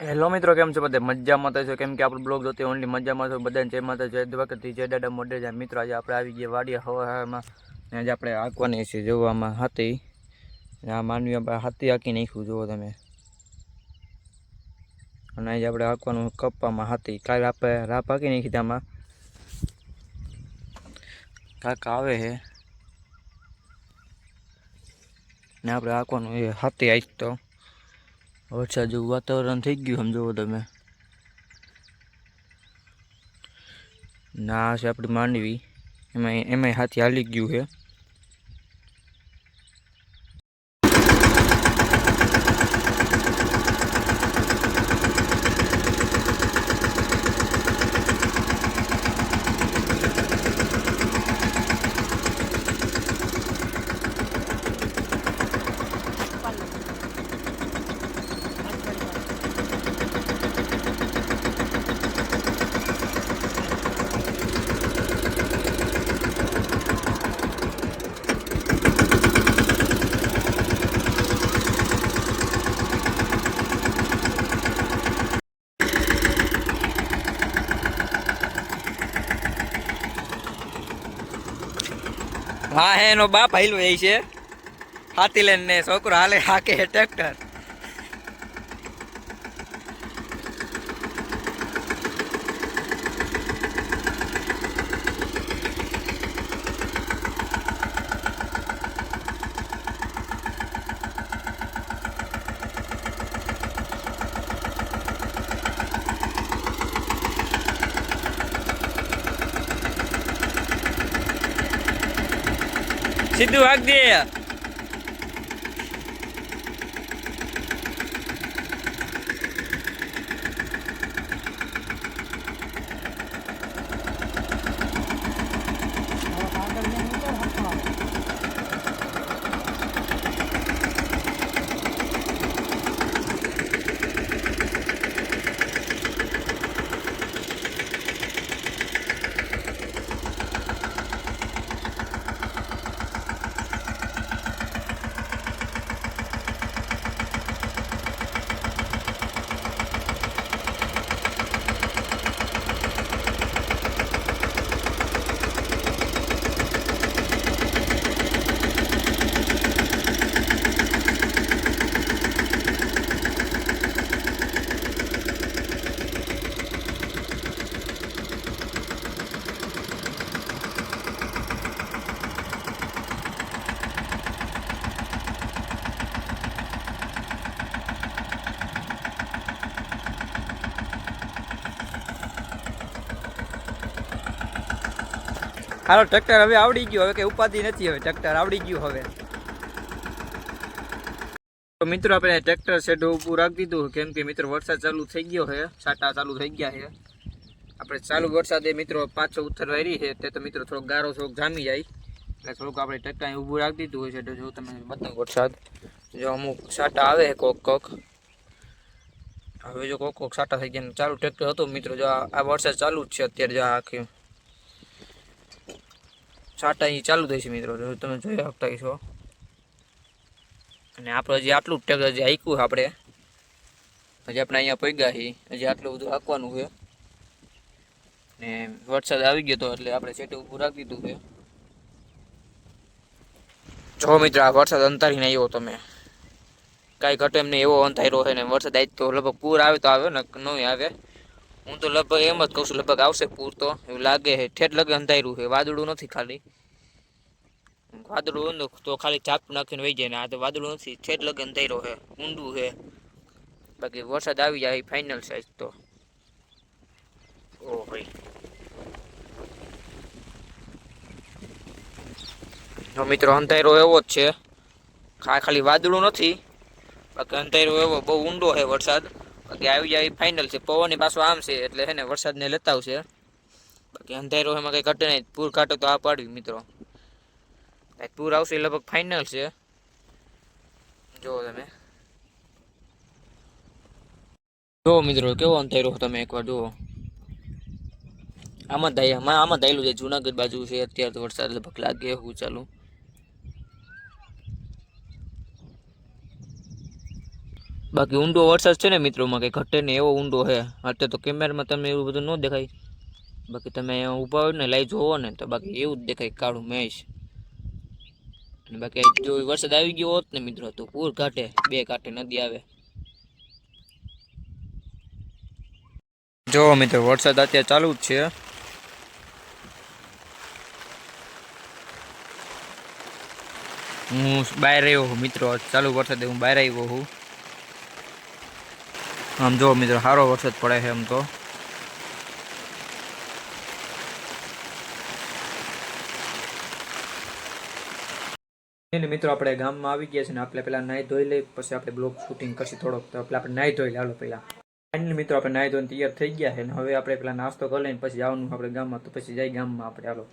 Hello મિત્રો, કેમ છો બધા? મજામાં તો છો. કેમ કે આપણો બ્લોગ જોતી ઓનલી મજામાં છો. બધાને જય માતા જય દ્વારકાથી જય દાદા મોઢે જાય. મિત્રો, આજે આપણે આવી ગયા વાડિયા હવામાં ને આજે આપણે હાંકવાની છે જોવામાં. હાથી. આ માનવી આપણે હાથી હાંકી નાખ્યું, જુઓ તમે. અને આજે આપણે હાંકવાનું કપ્પામાં હાથી. કાલે આપણે રાપ હાંકી નાખી આમાં. કાકા આવે છે. ને આપણે હાંકવાનું એ હાથી આવીશ તો. વરસાદ જેવું વાતાવરણ થઈ ગયું સમજો તમે. ના છે આપણી માંડવી. એમાં એમાંય હાથી હાલી ગયું છે. હા હે એનો બાપ હાઈલો એ છે. હાથી લઈને છોકરો હાલે હાકે ટ્રેક્ટર. સીધું હાક દે. હાલો, ટ્રેક્ટર હવે આવડી ગયું. હવે કઈ ઉપાધિ નથી હવે, ટ્રેક્ટર આવડી ગયું હવે. તો મિત્રો, આપણે ટ્રેક્ટર શેડ ઊભું રાખી દીધું. કેમ કે મિત્રો, વરસાદ ચાલુ થઈ ગયો છે. છાંટા ચાલુ થઈ ગયા છે. આપણે ચાલુ વરસાદે મિત્રો પાછો ઉતરવા રહી છે. તે તો મિત્રો થોડોક ગારો થોડોક જામી જાય. એટલે થોડુંક આપણે ટ્રેક્ટર અહીં ઊભું રાખી દીધું હોય છે. તો જો તમે બતાવો વરસાદ. જો અમુક છાંટા આવે છે, કોક કોક. હવે જો કોક કોક છાંટા થઈ ગયા ને ચાલુ ટ્રેક્ટર હતું મિત્રો. જો આ આ વરસાદ ચાલુ જ છે અત્યારે, જો આ આખી છાંટા અહીં ચાલુ થઈ છે મિત્રો તમે જોઈ શકતા છો અને આપણે હજી આટલું જ હજી હાંક્યું આપણે. હજી આપણે અહીંયા પગ્યા છીએ, હજી આટલું બધું રાખવાનું છે. ને વરસાદ આવી ગયો તો એટલે આપણે સેટ ઊભું રાખી દીધું છે. જો મિત્ર, આ વરસાદ અંતારીને આવ્યો તમે. કાંઈ ઘટે એમને એવો અંધાર્યો છે ને, વરસાદ આવી તો લગભગ પૂર આવે તો આવે ને નહીં આવે. હું તો લગભગ એમ જ કહું છું, લગભગ આવશે પૂર તો. એવું લાગે છે. ઠેઠ લગે અંધાર્યું છે. વાદળું નથી ખાલી. વાદળું તો ખાલી ચાપ નાખીને વહી જાય ને આ તો વાદળું નથી. ઠેઠ લગે અંધાર્યો છે. ઊંડું છે. બાકી વરસાદ આવી જાય ફાઇનલ સાઈઝ તો. ઓ ભાઈ. જો મિત્રો, અંધારો એવો જ છે. ખાલી વાદળું નથી. બાકી અંધારો એવો બહુ ઊંડો છે વરસાદ. બાકી આવી જાય ફાઇનલ છે. પવન પાછો આમ છે એટલે છે ને વરસાદને લેતા આવશે. બાકી અંધારો એમાં કંઈ ઘટે નહીં. પૂર કાટો તો આ પાડવી મિત્રો. પૂર આવશે લગભગ ફાઇનલ છે. જુઓ તમે. જુઓ મિત્રો, કેવો અંધારો તમે એકવાર જુઓ. આમાં થાય આમાં આમાં છે. જુનાગઢ બાજુ છે. અત્યારે તો વરસાદ લગભગ લાગે એવું ચાલુ. બાકી ઊંડો વરસાદ છે ને મિત્રોમાં કે ઘટે ને એવો ઊંડો છે. અત્યારે તો કેમેરામાં તમને એવું બધું ન દેખાય. બાકી તમે ઊભા હોય ને લાઈ જોવો ને, તો બાકી એવું જ દેખાય, કાળું મેશ. બાકી જો વરસાદ આવી ગયો હોત ને મિત્રો, તો પૂર ઘાટે, બે કાંઠે નદી આવે. જો મિત્રો, વરસાદ અત્યારે ચાલુ જ છે. હું બહાર આવ્યો છું મિત્રો, ચાલુ વરસાદે હું બહાર આવ્યો છું. આમ જો મિત્રો સારો વરસાદ પડે છે એમ તો. મિત્રો આપણે ગામમાં આવી ગયા છે ને આપણે પેલા નાહી ધોઈ લઈ, પછી આપણે બ્લોગ શૂટિંગ કરશું થોડોક. તો પેલા આપણે નાહી ધોઈ હાલો પેલા. ફાઇનલી મિત્રો, આપણે નાહી ધોઈને તૈયાર થઈ ગયા છે ને હવે આપણે પેલા નાસ્તો કરી લઈને પછી જવાનું આપણે ગામમાં. તો પછી જાય ગામમાં આપણે, હાલો.